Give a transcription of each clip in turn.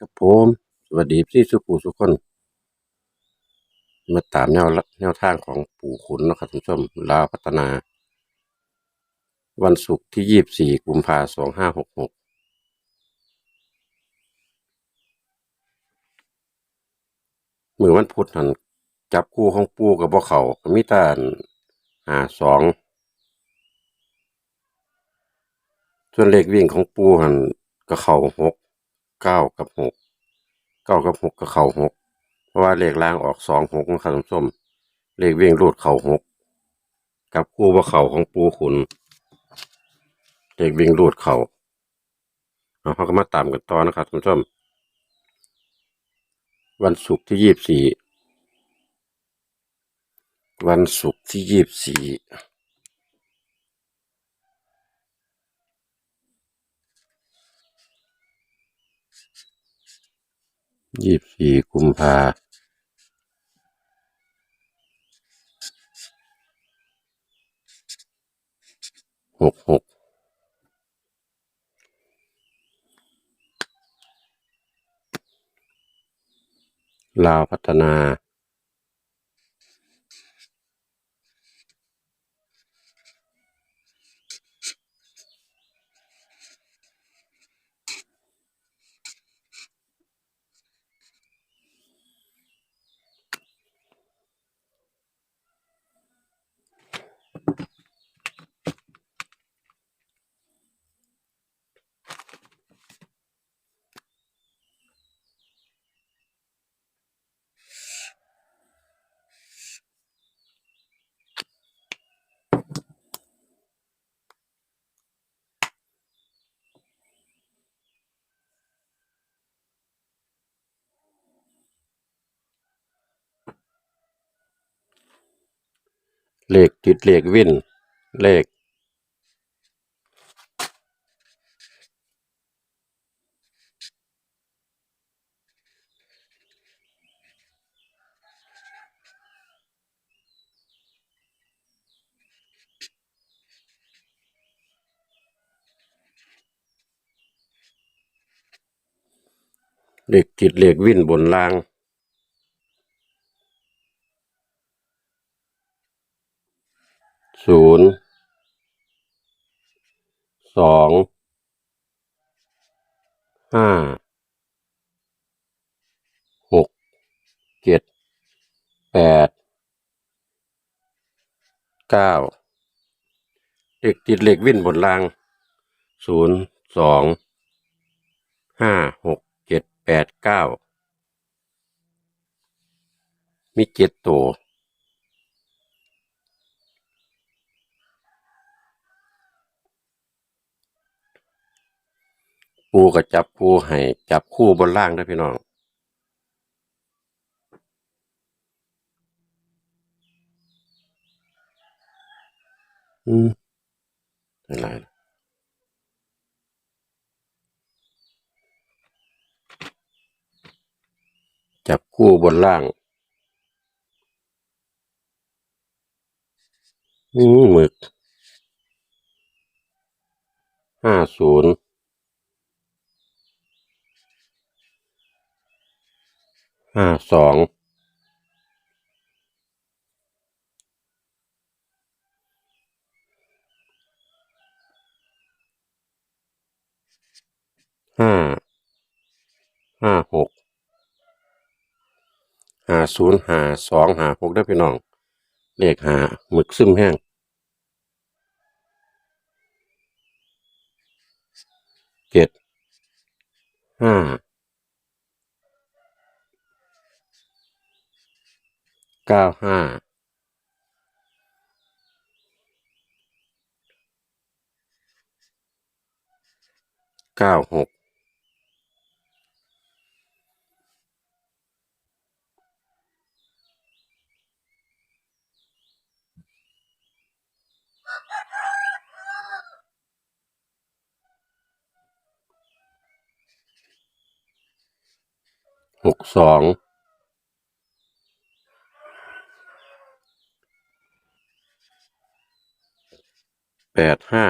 ครับผมสวัสดีพี่สุภูทุกคน มาตามแนวแนวทางของปู่ขุนนะครับท่านผู้ชมลาวพัฒนา วันศุกร์ที่ยี่บสี่กุมภาสองห้าหกหกมือวันพุธนันจับคู่ของปู่กับบ่เขามีแตานหาสองส่วนเลขวิ่งของปู่หันก็เข่าหก เก้ากับหกเก้ากับหกก็เข่าหกเพราะว่าเลขล่างออกสองหกนะครับท่านผู้มเลขวิ่งรูดเข่าหกกับคู่บ่าเข่าของปูขุนเลขวิ่งรูดเขาเอาเขาก็มาตามกันต่อนะครับคุณผู้ชมวันศุกร์ที่ยี่สิบสี่วันศุกร์ที่ยี่สิบสี่ ยี่บสี่กุมภาหกหกลาวพัฒนา เลขติดเลขวินเลขเลขติดเลขวินบนล่าง ศูนย์สองห้าหกเจ็ดแปดเก้าเลขติดเหลขวินบนล่างศูนย์สองห้าหกเจ็ดแปดเก้ามีเจ็ดตัว ปูกับจับปูให้จับคู่บนล่างนะพี่น้องอืมอะไรจับคู่บนล่าง อืมหมึกห้าศูนย์ ห้าสองห้าห้าหกหาศูนย์หาสองหาหกได้พี่น้องเลขหาหมึกซึมแห้งเจ็ดห้า เก้าห้าเก้าหกหกสอง แปดห้า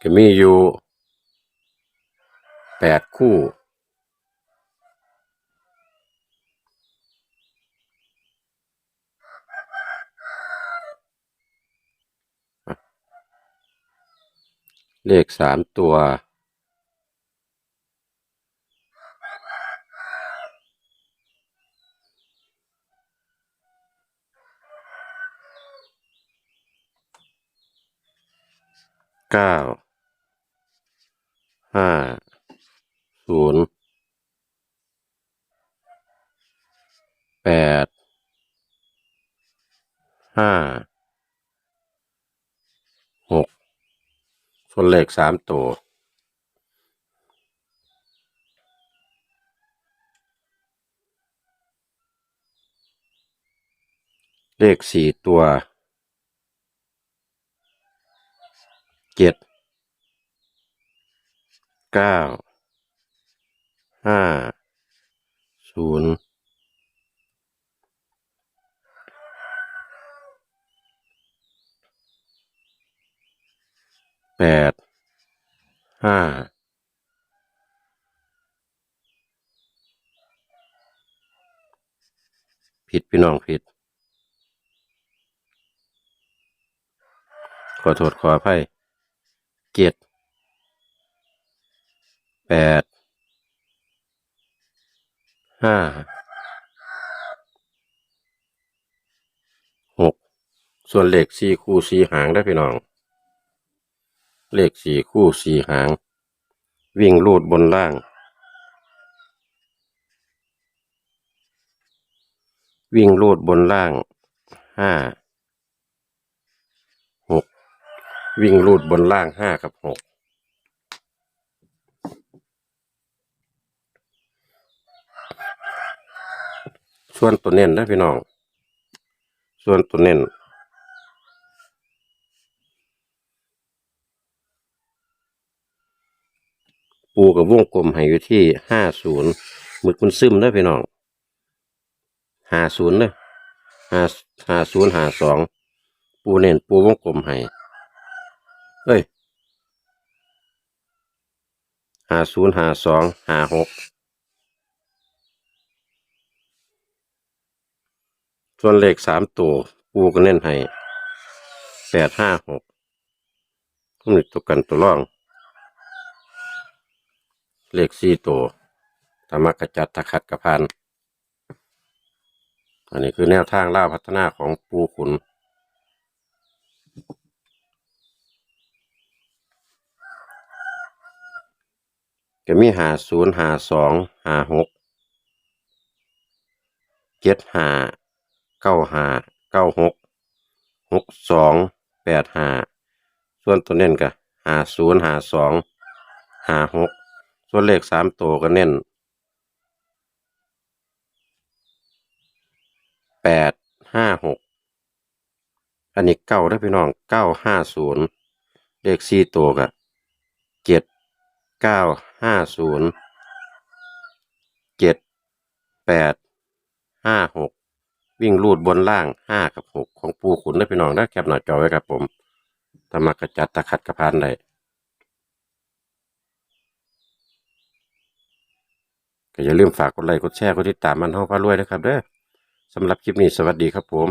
ก็มีอยู่แปดคู่ เลขสามตัว เก้าห้าศูนย์แปดห้าหกส่วนเลขสามตัวเลขสี่ตัว เจ็ดเก้าห้าศูนย์แปดห้าผิดพี่น้องผิด ขอโทษขออภัย เจ็ดแปดห้าหกส่วนเลขสี่คู่สี่หางได้พี่น้อง เลขสี่คู่สี่หาง วิ่งลูดบนล่าง วิ่งลูดบนล่างห้า หก วิ่งลูดบนล่างห้ากับหกส่วนตัวเน้นนะพี่น้อง ส่วนตัวเน้นปูกับวงกลมให้อยู่ที่ห้าศูนย์หมึกมันซึมนะพี่น้องห้าศูนย์เนอะห้าห้าศูนย์ห้าสองปูเน้นปูวงกลมให้ เอ้ยหาศูนย์หาสองหาหกส่วนเลขสามตัวปูก็เน้นให้แปดห้าหกนี่ตัวกันตัวร่อง เลขสี่ตัวธรรมกจัดตะขัดกระพันอันนี้คือแนวทางล่าพัฒนาของปูขุน ก็มีหาศูนย์หาสองหาหกเจ็ดหาเก้าหาเก้าหกหกสองแปดหาส่วนตัวเน้นก็หาศูนย์หาสองหาหกส่วนเลขสามตัวก็เน้นแปดห้าหกอันนี้เก้าได้พี่น้องเก้าห้าศูนย์เลขสี่ตัวก็เจ็ด เก้าห้าศูนย์เจ็ดแปดห้าหกวิ่งลูดบนล่างห้ากับหกของปูขุนได้พี่น้องได้แคปหน้าจอไว้ครับผมธรรมกจัดตะขัดกระพานได้ก็อย่าลืมฝากกดไลค์กดแชร์กดติดตามมันห้องพารวยนะครับเด้อสำหรับคลิปนี้สวัสดีครับผม